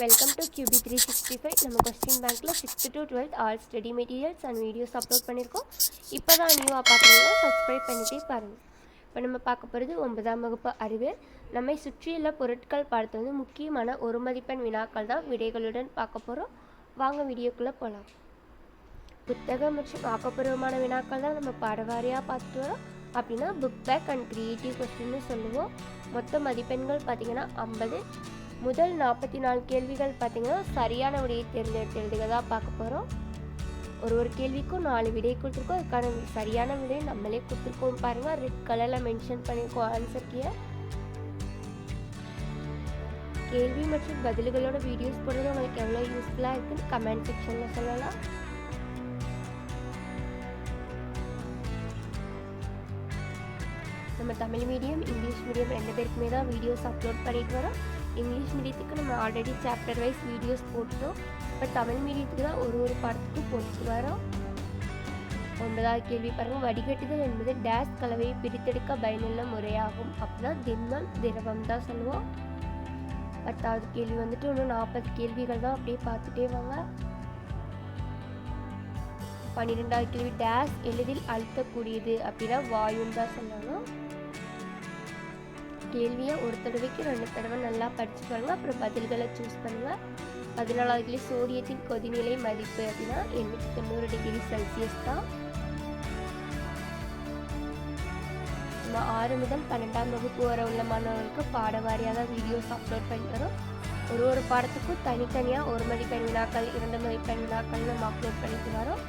Welcome to QB three sixty five நம்ம question பேங்க்கில் sixth to twelfth all study materials and videos upload பண்ணியிருக்கோம் இப்போ தான் நியூவாக பார்க்குறீங்கன்னா சப்ஸ்கிரைப் பண்ணிகிட்டே பாருங்கள் இப்போ நம்ம பார்க்க போகிறது ஒன்பதாம் வகுப்பு அறிவியல் நம்மை சுற்றியுள்ள பொருட்கள் பார்த்து வந்து முக்கியமான ஒரு மதிப்பெண் வினாக்கள் தான் விடைகளுடன் பார்க்க போகிறோம் வாங்க வீடியோக்குள்ளே போகலாம் புத்தகம் மற்றும் ஆக்கப்பூர்வமான வினாக்கள் தான் நம்ம பாடவாரியாக பார்த்துட்டு வரோம். அப்படின்னா புக் பேக் அண்ட் க்ரியேட்டிவ் கொஸ்டின்னு சொல்லுவோம். மொத்த மதிப்பெண்கள் பார்த்திங்கன்னா ஐம்பது. முதல் நாற்பத்தி நாலு கேள்விகள் பார்த்தீங்கன்னா சரியான விடையை தேர்ந்தெடுத்து எழுதுக தான் பார்க்க போகிறோம் ஒரு ஒரு கேள்விக்கும் நாலு விடை கொடுத்துருக்கோம். அதுக்கான சரியான விடை நம்மளே கொடுத்துருக்கோம் பாருங்கள் ரெட் கலரில் மென்ஷன் பண்ணியிருக்கோம் ஆன்சர் கீழே கேள்வி மற்றும் பதில்களோட வீடியோஸ் போடுறது உங்களுக்கு எவ்வளோ யூஸ்ஃபுல்லாக இருக்குன்னு கமெண்ட் செக்ஷனில் சொல்லலாம். நம்ம தமிழ் மீடியம் இங்கிலீஷ் மீடியம் ரெண்டு பேருக்குமே தான் வீடியோஸ் அப்லோட் பண்ணிட்டு வரோம். இங்கிலீஷ் மீடியத்துக்கு நம்ம ஆல்ரெடி சாப்டர் வைஸ் வீடியோஸ் போட்டோம் இப்போ தமிழ் மீடியத்துக்கு தான் ஒரு ஒரு பாடத்துக்கும் போட்டு வரோம். ஒன்பதாவது கேள்வி பாருங்கள் வடிகட்டுதல் என்பது டேஸ் கலவையை பிரித்தெடுக்க பயனுள்ள முறையாகும். அப்படின்னா திண்மம் திரவம் தான் சொல்லுவோம். பத்தாவது கேள்வி வந்துட்டு இன்னும் நாற்பது கேள்விகள் தான் அப்படியே பார்த்துட்டே வாங்க. பன்னிரெண்டாவது கேள்வி டேஸ் எளிதில் அழுத்தக்கூடியது அப்படின்னா வாயுன்னு தான் சொல்லணும். கேள்வியை ஒரு தடவைக்கு ரெண்டு தடவை நல்லா படித்து பாருங்க. அப்புறம் பதில்களை சூஸ் பண்ணுங்க. பதினாலாவதுலேயே கேள்வி சோடியத்தின் கொதிநிலை மதிப்பு அப்படின்னா எண்ணூற்றி தொண்ணூறு டிகிரி செல்சியஸ் தான். நம்ம ஆறு முதல் பன்னெண்டாம் வகுப்பு வர உள்ள மாணவர்களுக்கு பாடவாரியாக தான் வீடியோஸ் அப்லோட் பண்ணி வரோம் ஒரு ஒரு பாடத்துக்கும் தனித்தனியாக ஒரு மதிப்பெண் வினாக்கள் இரண்டு மதிப்பெண் வினாக்கள் நம்ம அப்லோட் பண்ணிட்டு வரோம்.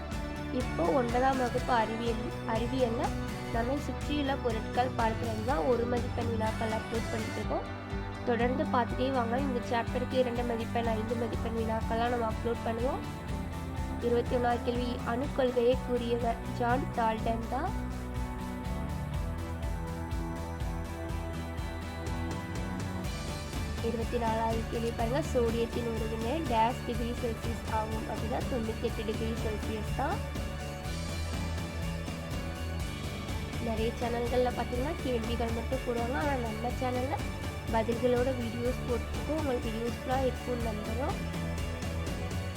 இப்போ ஒன்பதாம் வகுப்பு அறிவியல் அறிவியலில் நம்மை சுற்றியுள்ள பொருட்கள் பார்க்கிறது தான் ஒரு மதிப்பெண் வினாக்கள் அப்லோட் பண்ணிட்டு இருக்கோம் தொடர்ந்து பார்த்துட்டே வாங்க. இந்த சாப்டருக்கு இரண்டு மதிப்பெண் ஐந்து மதிப்பெண் வினாக்கள்லாம் நம்ம அப்லோட் பண்ணுவோம். இருபத்தி ஒன்றாவது கேள்வி அணுக்கொள்கையை கூறியவர் ஜான் டால்டன் தான். இருபத்தி நாலாவது கேள்வி பாருங்க. சோடியத்தின் உருவினை டேஷ் டிகிரி செல்சியஸ் ஆகும். அப்படின்னா தொண்ணூற்றி எட்டு டிகிரி செல்சியஸ் தான். நிறைய சேனல்களில் பார்த்தீங்கன்னா கேள்விகள் மட்டும் போடுவாங்க. ஆனால் நம்ம சேனலில் பதில்களோட வீடியோஸ் போட்டுருக்கோம் உங்களுக்கு யூஸ்ஃபுல்லாக இருக்கும்னு நம்புகிறோம்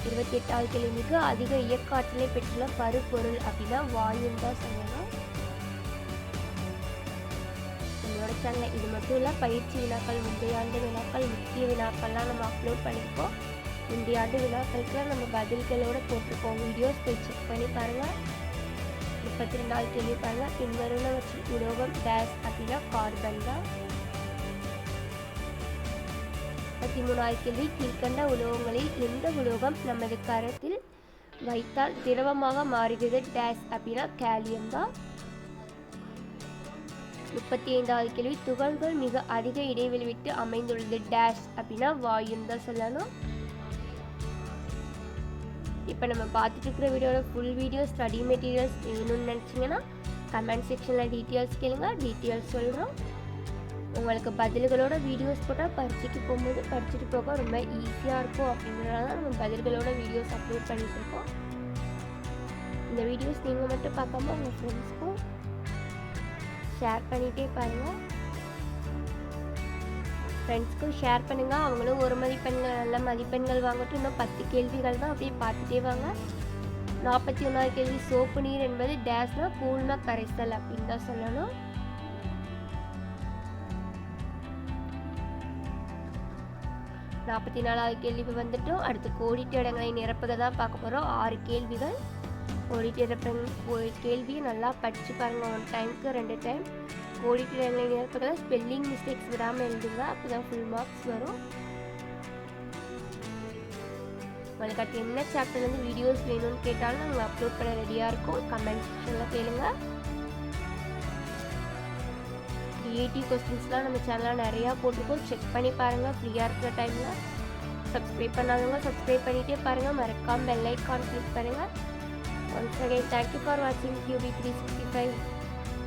இருபத்தி எட்டாவது கேள்வி மிக அதிக இயக்க ஆற்றலை பெற்றுள்ள பருப்பொருள் அப்படின்னா வாயுன்னு தான் சொல்லணும். நம்மளோட சேனலில் இது மட்டும் இல்லை பயிற்சி வினாக்கள் முந்தைய ஆண்டு வினாக்கள் முக்கிய வினாக்கள்லாம் நம்ம அப்லோட் பண்ணியிருக்கோம் முந்தைய ஆண்டு வினாக்களுக்குலாம் நம்ம பதில்களோட போட்டிருக்கோம். வீடியோஸ் போய் செக் பண்ணி பாருங்கள் முப்பத்தி ரெண்டாவது கேள்வி பாருங்க பின்வருவனவற்றில் உலோகம் டேஸ் அப்படின்னா கார்பன் தான். முப்பத்தி மூணாவது கேள்வி கீழ்கண்ட உலோகங்களில் எந்த உலோகம் நமது கரத்தில் வைத்தால் திரவமாக மாறுகிறது? டேஸ் அப்படின்னா கேலியம் தான். முப்பத்தி ஐந்தாவது கேள்வி துகள்கள் மிக அதிக இடைவெளி விட்டு அமைந்துள்ளது. டேஷ் அப்படின்னா வாயுன்னு தான் சொல்லணும். இப்போ நம்ம பார்த்துட்டு வீடியோவில் ஃபுல் வீடியோ ஸ்டடி மெட்டீரியல்ஸ் வேணும்னு நினச்சிங்கன்னா கமெண்ட் செக்ஷனில் டீட்டெயில்ஸ் கேளுங்க. டீட்டெயில்ஸ் சொல்கிறோம் உங்களுக்கு பதில்களோட வீடியோஸ் போட்டால் பரீட்சைக்கு போகும்போது படிச்சுட்டு போக ரொம்ப ஈஸியாக இருக்கும் அப்படிங்கிறனால தான் நம்ம பதில்களோட வீடியோஸ் அப்லோட் பண்ணிட்டு இருக்கோம் இந்த வீடியோஸ் நீங்கள் மட்டும் பார்க்காம உங்கள் ஃப்ரெண்ட்ஸ்க்கும் ஷேர் பண்ணிகிட்டே பாருங்கள் ஃப்ரெண்ட்ஸ்க்கும் ஷேர் பண்ணுங்கள் அவங்களும் ஒரு மதிப்பெண்கள் நல்ல மதிப்பெண்கள் வாங்கட்டும். இன்னும் பத்து கேள்விகள் தான் அப்படியே பார்த்துட்டே வாங்க. நாற்பத்தி ஒன்றாவது கேள்வி சோப்பு நீர் என்பது டேஸ்னால் கூழ்மா கரைசல் அப்படின்னு தான் சொல்லணும். நாற்பத்தி நாலாவது கேள்வி வந்துட்டோம். அடுத்து கோடிட்டு இடங்களை நிரப்புக தான் பார்க்க போகிறோம் ஆறு கேள்விகள். கோடிட்டு இடப்ப கேள்வியை நல்லா படித்து பாருங்கள் ஒன் டைமுக்கு ரெண்டு டைம் கோடிட்டு இடங்களை நிரப்புகளை ஸ்பெல்லிங் மிஸ்டேக்ஸ் விடாமல் எழுதுங்க. அப்போ தான் ஃபுல் மார்க்ஸ் வரும் உங்களுக்கு அடுத்து என்ன சாப்டர்லேருந்து வீடியோஸ் வேணும்னு கேட்டாலும் நாங்கள் அப்லோட் பண்ண ரெடியாக இருக்கும். கமெண்ட் செக்ஷனில் கேளுங்க. கிரியேட்டிவ் கொஸ்டின்ஸ்லாம் நம்ம சேனலில் நிறையா போட்டிருக்கோம். செக் பண்ணி பாருங்கள் ஃப்ரீயாக இருக்கிற டைமில் சப்ஸ்கிரைப் பண்ணாதவங்க சப்ஸ்கிரைப் பண்ணிகிட்டே பாருங்கள் மறக்காமல் பெல் ஐக்கான் கிளிக் பண்ணுங்கள் once again thank you for வாட்சிங் கியூபி த்ரீ சிக்ஸ்டி ஃபைவ்